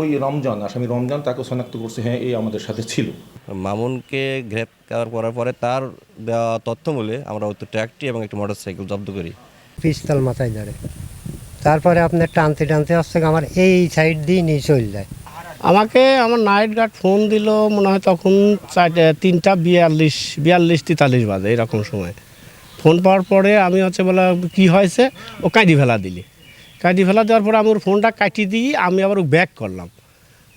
ওই রমজান আসামি রমজান তাকে শনাক্ত করছে হ্যাঁ এই আমাদের সাথে ছিল। মামুনকে গ্রেপ্তার করার পরে তার দেওয়া তথ্য বলে আমরা ওই ট্র্যাকটি এবং একটি মোটরসাইকেল জব্দ করি। পিস্তল মাথায় ধরে। তারপরে আপনার টানতে টানতে হচ্ছে গিয়ে আমার এই সাইড দিয়ে নিয়ে চলে যায়। আমাকে আমার নাইট গার্ড ফোন দিল মনে হয় তখন চারটে তিনটা বিয়াল্লিশ বিয়াল্লিশ তেতাল্লিশ বাজে এরকম সময়। ফোন পাওয়ার পরে আমি হচ্ছে বলে কি হয়েছে? ও কাঁদি ফেলা দিলি। কাঁদি ফেলা দেওয়ার পরে আমি ওর ফোনটা কাটিয়ে দিই আমি আবার ব্যাক করলাম।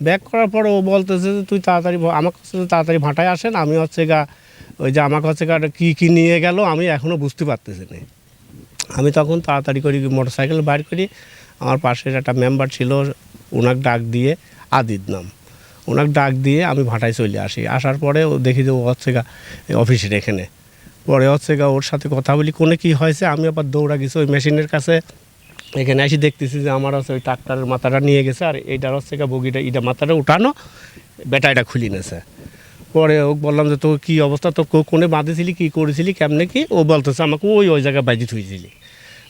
ব্যাক করার পরে ও বলতেছে যে, তুই তাড়াতাড়ি আমার কাছে তাড়াতাড়ি ভাটায় আসেন। আমি হচ্ছে গা, ওই যে আমার হচ্ছে গা, কী কী নিয়ে গেল আমি এখনও বুঝতে পারতেছি না। আমি তখন তাড়াতাড়ি করি মোটর সাইকেল বাইর করি। আমার পাশের একটা মেম্বার ছিল ওনাকে ডাক দিয়ে আদিত নাম। ওনাকে ডাক দিয়ে আমি ভাটায় চলে আসি। আসার পরে ও দেখি যে ও হচ্ছে গা অফিসের এখানে। পরে হচ্ছে গা ওর সাথে কথা বলি। কোনে কি হয়েছে? আমি আবার দৌড়া গেছি ওই মেশিনের কাছে। এখানে এসে দেখতেছি যে আমার হচ্ছে ওই ট্রাক্টারের মাথাটা নিয়ে গেছে, আর এইটার হচ্ছে বগিটা ইটা মাথাটা উঠানো, বেটা এটা খুলি নেছে। পরে ও বললাম যে তোর কী অবস্থা? তো কোনে বাঁধেছিলি? কী করেছিলি? কেমনে কি? ও বলতেছে, আমাকে ওই ওই জায়গায় বাজি থুইছিলি।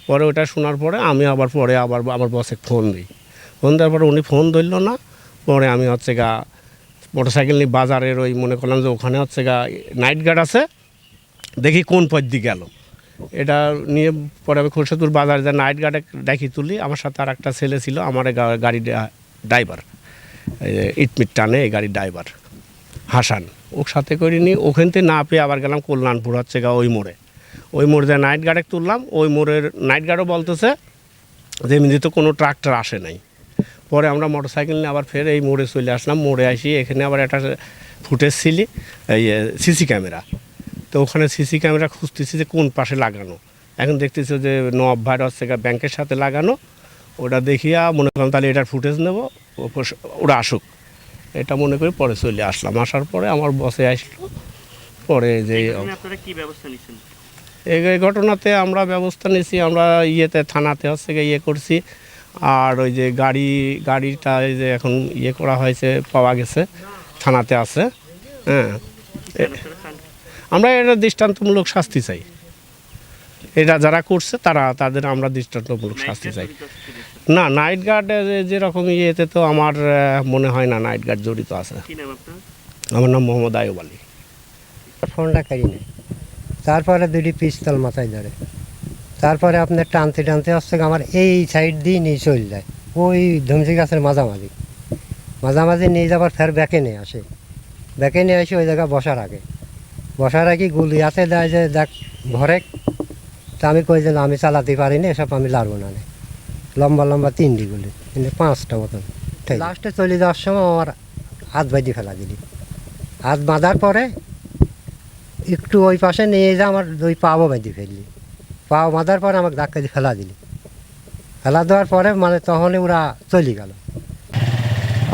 পরে ওটা শোনার পরে আমি আবার পরে আবার, আমার বসে ফোন দিই। ফোন দেওয়ার পরে উনি ফোন ধরলো না। পরে আমি হচ্ছে গা মোটরসাইকেল নিয়ে বাজারের ওই মনে করলাম যে ওখানে হচ্ছে গা নাইট গার্ড আছে, দেখি কোন পথ দিয়ে গেল। এটা নিয়ে পরে আমি খুরশেদপুর বাজারে যা নাইট গার্ডে ডাকি তুলি, আমার সাথে আর একটা ছেলে ছিল, আমার এই গা- ড্রাইভার ইটমিট টানে এই গাড়ির ড্রাইভার হাসান। ওর সাথে করে নিই ওখান থেকে না পেয়ে আবার গেলাম কল্যাণপুর, হচ্ছে গা ওই মোড়ে। ওই মোড়ে যে নাইট গার্ডে তুললাম, ওই মোড়ের নাইট গার্ডও বলতেছে যে এমনি তো কোনো ট্রাক্টর আসে নাই। পরে আমরা মোটর সাইকেল নিয়ে আবার ফের এই মোড়ে চলে আসলাম, মোড়ে আসি, এখানে আবার একটা ফুটেজ ছিলি, এই সিসি ক্যামেরা তো ওখানে সিসি ক্যামেরা খুঁজতেছি যে কোন পাশে লাগানো। এখন দেখতেছি যে নব ভাইর হচ্ছে গা ব্যাংকের সাথে লাগানো। ওটা দেখিয়া মনে করলাম তাহলে এটার ফুটেজ নেব ওরা আসুক। এটা মনে করি পরে চলে আসলাম। আসার পরে আমার বসে আসলো। পরে যে এই ঘটনাতে আমরা ব্যবস্থা নিয়েছি আমরা ইয়েতে থানাতে হচ্ছে গিয়ে ইয়ে করছি। আর ওই যে গাড়ি গাড়িটা এই যে এখন ইয়ে করা হয়েছে পাওয়া গেছে থানাতে আছে। হ্যাঁ। আমরা এটা দৃষ্টান্তমূলক শাস্তি চাই। এটা যারা করছে তারা তাদের আমরা দৃষ্টান্তমূলক শাস্তি চাই। না নাইট গার্ড যেরকম ইয়েতে তো আমার মনে হয় না নাইট গার্ড জড়িত আছে। কি নাম আপনার? আমার নাম মোহাম্মদ আয়ুব আলী। ফোনটা কারি নেই তারপরে দুটি পিস্তল মাথায় ধরে। তারপরে আপনার টানতে টানতে হচ্ছে আমার এই সাইড দিয়ে নিয়ে চলে যায়। ওই ধমসি গাছের মাঝামাঝি। মাঝামাঝি নিয়ে যাবার ফের ব্যাকে নিয়ে আসে। ব্যাকে নিয়ে আসে ওই জায়গায় বসার আগে। বসার আগে গুলি আছে দেয় যে দেখ ঘরে। তা আমি কই যে আমি চালাতে পারি না এসব আমি লাড়বো না। লম্বা লম্বা তিনটি গুলি কিন্তু পাঁচটা মতন। লাস্টে চলে যাওয়ার সময় আমার হাত বাঁধি ফেলা দিলি। হাত বাঁধার পরে একটু ওই পাশে নিয়ে যা আমার দুই পাও বেঁধে ফেললি। পাও বাঁধার পরে আমাকে ধাক্কা দিয়ে ফেলা দিলি। ফেলা দেওয়ার পরে মানে তখনই ওরা চলে গেল।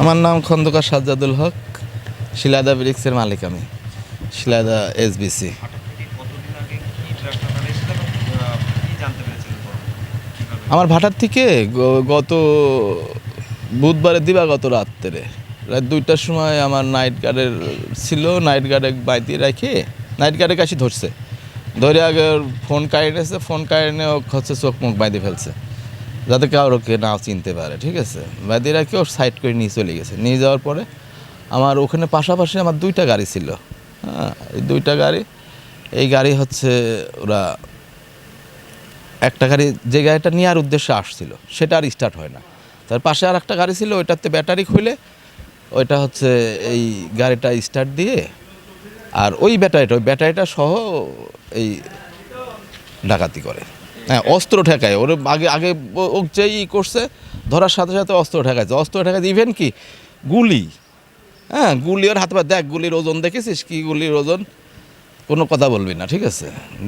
আমার নাম খন্দকার সাজ্জাদুল হক শিলাদা ব্রিক্সের মালিক আমি। শিলাদা এসবিসি আমার ভাটার থেকে গত বুধবারের দিবাগত রাত্রে। রাত দুইটার সময় আমার নাইট গার্ডের ছিল নাইট গার্ডে বাইতে রেখে নাইট গার্ডে কাছে ধরছে। ধরে আগে ফোন কাড়িয়েছে ফোন কাড়িয়ে ও হচ্ছে চোখ মুখ বাইতে ফেলছে। যাতে কাউকে না চিনতে পারে, ঠিক আছে? বাইতে রেখে ওর সাইড করে নিয়ে চলে গেছে। নিয়ে যাওয়ার পরে আমার ওখানে পাশাপাশি আমার দুইটা গাড়ি ছিল। এই দুইটা গাড়ি। এই গাড়ি হচ্ছে ওরা একটা গাড়ি, যে গাড়িটা নেওয়ার উদ্দেশ্যে আসছিল, সেটা আর স্টার্ট হয় না। তার পাশে আর একটা গাড়ি ছিল, ওইটাতে ব্যাটারি খুলে ওইটা হচ্ছে এই গাড়িটা স্টার্ট দিয়ে আর ওই ব্যাটারিটা ওই ব্যাটারিটা সহ এই ডাকাতি করে। হ্যাঁ অস্ত্র ঠেকায়। ওর আগে আগে ও যেই করছে, ধরার সাথে সাথে অস্ত্র ঠেকাইছে। অস্ত্র ঠেকাইছে ইভেন কি, গুলি। হ্যাঁ গুলি ওর হাতে পা দেখ, গুলির ওজন দেখেছিস? কি গুলির ওজন? কোনো কথা বলবি না, ঠিক আছে?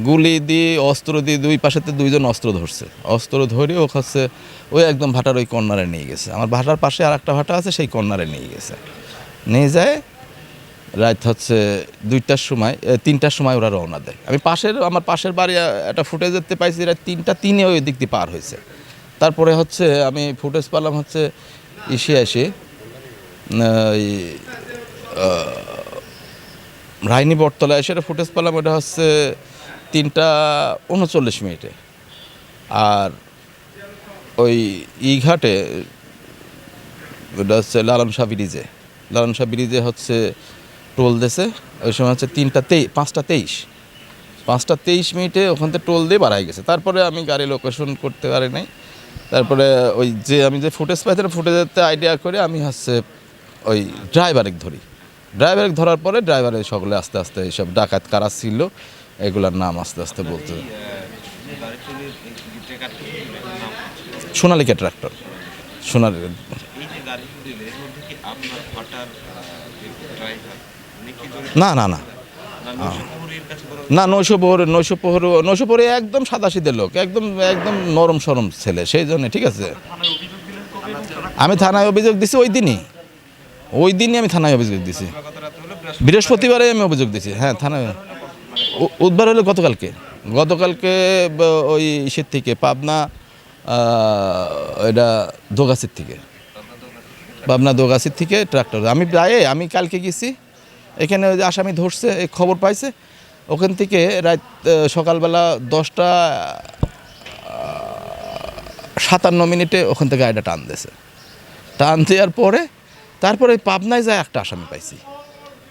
গুলি দিয়ে, অস্ত্র দিয়ে দুই পাশেতে দুইজন অস্ত্র ধরছে। অস্ত্র ধরে ও হচ্ছে ওই একদম ভাটার ওই কর্নারে নিয়ে গেছে। আমার ভাটার পাশে আর একটা ভাটা আছে, সেই কর্নারে নিয়ে গেছে। নিয়ে যায়, রাত হচ্ছে দুইটার সময় তিনটার সময় ওরা রওনা দেয়। আমি পাশের, আমার পাশের বাড়ি একটা ফুটেজ দেখতে পাইছি রাত তিনটা, তিনে ওই দিক দিয়ে পার হয়েছে। তারপরে হচ্ছে, আমি ফুটেজ পেলাম হচ্ছে এসে ওই রাইনি বটতলা এসে একটা ফুটেজ পেলাম, ওটা হচ্ছে তিনটা উনচল্লিশ মিনিটে। আর ওই ই ঘাটে ওটা হচ্ছে লালন শাহ ব্রিজে। লালন শাহ ব্রিজে হচ্ছে টোল দেছে, ওই সময় হচ্ছে তিনটা তেই, পাঁচটা তেইশ। পাঁচটা তেইশ মিনিটে ওখান থেকে টোল দিয়ে বাড়াই গেছে। তারপরে আমি গাড়ি লোকেশন করতে পারি নাই। তারপরে ওই যে আমি যে ফুটেজ পাইছিলাম ফুটেজেতে আইডিয়া করে আমি হচ্ছে ওই ড্রাইভারের ধরি। ড্রাইভারের ধরার পরে ড্রাইভারের সকলে আস্তে আস্তে এইসব ডাকাত কারা ছিল এগুলার নাম আস্তে আস্তে বলতে সোনালিকা ট্রাক্টর সোনালি না না না। না নৈশ প্রহরে নৈশ পোহর নৈশ প্রহরে একদম সাদাশিদের লোক একদম একদম নরম সরম ছেলে সেই জন্য ঠিক আছে। আমি থানায় অভিযোগ দিছি ওই দিনই। ওই দিনই আমি থানায় অভিযোগ দিছি। বৃহস্পতিবারে আমি অভিযোগ দিছি। হ্যাঁ থানায়। উ- উদ্ধার হলো গতকালকে। গতকালকে ওই ইসের থেকে, পাবনা এটা দোগাছির থেকে। পাবনা দোগাছির থেকে ট্রাক্টর। আমি প্রায় আমি কালকে গেছি। এখানে ওই যে আসামি ধরছে এই খবর পাইছে। ওখান থেকে রাত সকালবেলা দশটা সাতান্ন মিনিটে ওখান থেকে গাড়িটা টান দিয়েছে। টান দেওয়ার পরে তারপরে ওই পাবনায় যায় একটা আসামি পাইছি।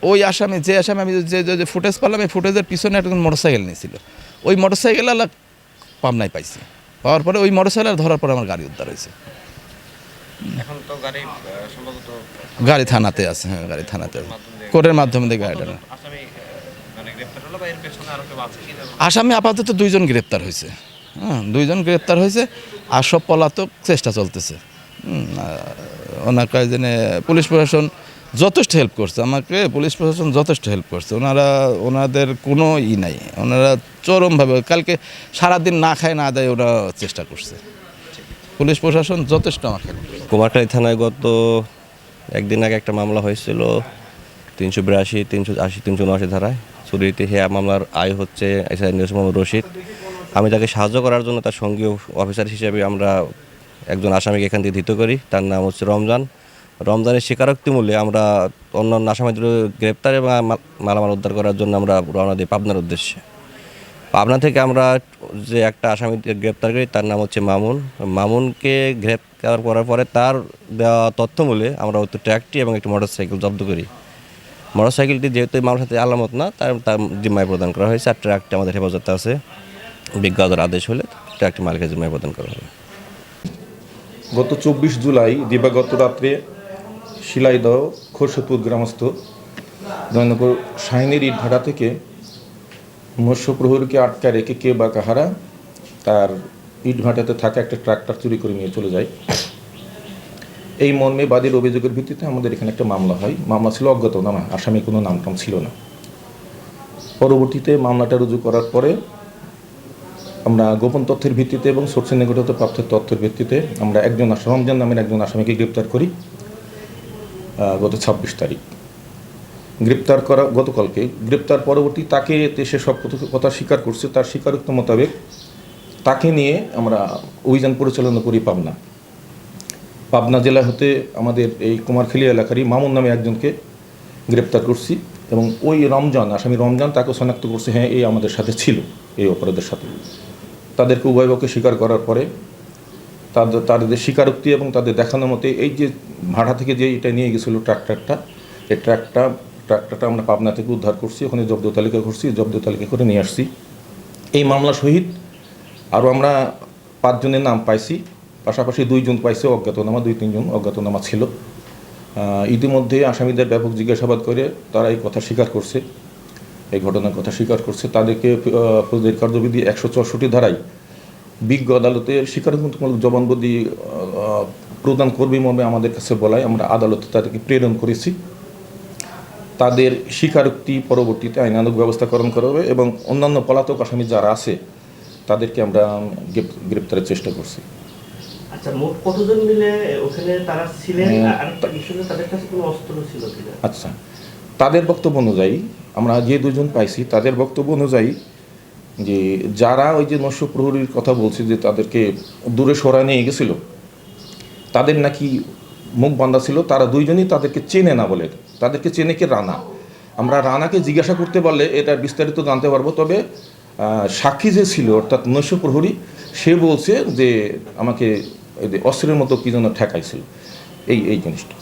ওই আসামি যে আসামি আমি যে যে- ফুটেজ পেলাম এই ফুটেজের পিছনে একটা মোটরসাইকেল নিয়েছিল। ওই মোটরসাইকেল আলা পাবনায় পাইছি। পাওয়ার পরে ওই মোটরসাইকেল ধরার পরে আমার গাড়ি উদ্ধার হয়েছে। এখন তো গাড়ি সম্ভবত গাড়ি থানাতে আছে হ্যাঁ গাড়ি থানাতে আছে। কোর্টের মাধ্যমে দিয়ে গাড়িটা মানে আসামি আপাতত দুইজন গ্রেপ্তার হয়েছে। হ্যাঁ দুইজন গ্রেপ্তার হয়েছে। আর সব পলাতক চেষ্টা চলতেছে। আহ, ওনার পুলিশ প্রশাসন যথেষ্ট হেল্প করছে আমাকে পুলিশ প্রশাসন যথেষ্ট হেল্প করছে। ওনারা ওনাদের কোনো ই নাই ওনারা চরমভাবে কালকে সারাদিন না খায় না দেয় ওরা চেষ্টা করছে। পুলিশ প্রশাসন যথেষ্ট help করছে। কুমারটাই থানায় গত একদিন আগে একটা মামলা হয়েছিল তিনশো বিরাশি তিনশো আশি তিনশো উনআশি ধারায়। চুরিতে হেয়া মামলার আয় হচ্ছে এসআই নিউজ মোহাম্মদ রশিদ। আমি তাকে সাহায্য করার জন্য তার সঙ্গীয় অফিসার হিসেবে আমরা একজন আসামিকে এখান থেকে ধৃত করি, তার নাম হচ্ছে রমজান। রমজানের স্বীকারোক্তি মূল্যে আমরা অন্যান্য আসামিদের গ্রেপ্তার এবং মালামাল উদ্ধার করার জন্য আমরা রওনা দিই পাবনার উদ্দেশ্যে। পাবনা থেকে আমরা যে একটা আসামি গ্রেপ্তার করি, তার নাম হচ্ছে মামুন। মামুনকে গ্রেপ্তার করার পরে তার দেওয়া তথ্য মূলে আমরা হয়তো ট্র্যাকটি এবং একটি মোটরসাইকেল জব্দ করি। মোটরসাইকেলটি যেহেতু মামলার সাথে আলামত না, তার তার জিম্মায় প্রদান করা হয়েছে আর ট্র্যাকটি আমাদের হেফাজতে আছে। বিজ্ঞাদের আদেশ হলে ট্র্যাকটি মালিকের জিম্মায় প্রদান করা হবে। গত চব্বিশ জুলাই দিবাগত রাত্রে শিলাইদহ খোরশেদপুর গ্রামস্থ জয়নগর শাহিনের ইট ভাড়া থেকে মৎস্য প্রহরীকে আটকায় রেখে কে বা কাহারা তার ইটভাটাতে থাকা একটা ট্রাক্টর চুরি করে নিয়ে চলে যায়। এই মর্মে বাদীর অভিযোগের ভিত্তিতে আমাদের এখানে একটা মামলা হয়। মামলা ছিল অজ্ঞাতনামা আসামি কোনো নাম টাম ছিল না। পরবর্তীতে মামলাটা রুজু করার পরে আমরা গোপন তথ্যের ভিত্তিতে এবং সোর্সের নিকট হতে প্রাপ্ত তথ্যের ভিত্তিতে আমরা একজন রমজান নামের একজন আসামিকে গ্রেপ্তার করি গত ছাব্বিশ তারিখ। গ্রেপ্তার করা, গতকালকে গ্রেপ্তার পরবর্তী তাকে সে সব কথা স্বীকার করছে, তার স্বীকারোক্ত মোতাবেক তাকে নিয়ে আমরা অভিযান পরিচালনা করি পাবনা। পাবনা জেলা হতে আমাদের এই কুমারখালী এলাকারই মামুন নামে একজনকে গ্রেপ্তার করছি এবং ওই রমজান, আসামি রমজান তাকে শনাক্ত করছে হ্যাঁ এই আমাদের সাথে ছিল, এই অপরাধের সাথে। তাদেরকে উভয়পক্ষে স্বীকার করার পরে তাদের তাদের স্বীকারোক্তি এবং তাদের দেখানো মতে এই যে ভাড়া থেকে যে এটা নিয়ে গেছিল ট্রাক্টরটা এই ট্রাকটা ট্রাক্টরটা আমরা পাবনা থেকে উদ্ধার করছি, ওখানে জব্দ তালিকা করছি, জব্দ তালিকা করে নিয়ে আসছি। এই মামলা সহিত আরও আমরা পাঁচজনের নাম পাইছি, পাশাপাশি দুইজন পাইছে অজ্ঞাতনামা, দুই তিনজন অজ্ঞাতনামা ছিল। ইতিমধ্যে আসামিদের ব্যাপক জিজ্ঞাসাবাদ করে তারা এই কথা স্বীকার করছে। এই ঘটনার কথা স্বীকার করছে। তাদেরকে ফৌজদারি কার্যবিধি একশো চৌষট্টি ধারায় বিজ্ঞ আদালতে স্বীকারোক্তিমূলক জবানবন্দি প্রদান করবে মর্মে আমাদের কাছে বলায় আমরা আদালতে তাদেরকে প্রেরণ করেছি। তাদের স্বীকারোক্তি পরবর্তীতে আইনানুগ ব্যবস্থাকরণ করা হবে এবং অন্যান্য পলাতক আসামি যারা আছে তাদেরকে আমরা গ্রেপ্তারের চেষ্টা করছি। মোট কতজন মিলে ওখানে তারা ছিলেন? আর আরেকটা বিষয় হলো তাদের কাছে কোনো অস্ত্র ছিল কিনা? আচ্ছা। তাদের বক্তব্য অনুযায়ী, আমরা যে দুজন পাইছি, তাদের বক্তব্য অনুযায়ী যে যারা ওই যে নস্য প্রহরীর কথা বলছে যে তাদেরকে দূরে সরা নিয়ে গেছিল, তাদের নাকি মুখ বান্ধা ছিল, তারা দুইজনই তাদেরকে চেনে না বলে। তাদেরকে চেনে কে রানা? আমরা রানাকে জিজ্ঞাসা করতে পারলে এটা বিস্তারিত জানতে পারব, তবে সাক্ষী যে ছিল, অর্থাৎ নৈশ প্রহরী, সে বলছে যে আমাকে অস্ত্রের মতো কি যেন ঠেকাইছিল। এই এই জিনিসটা।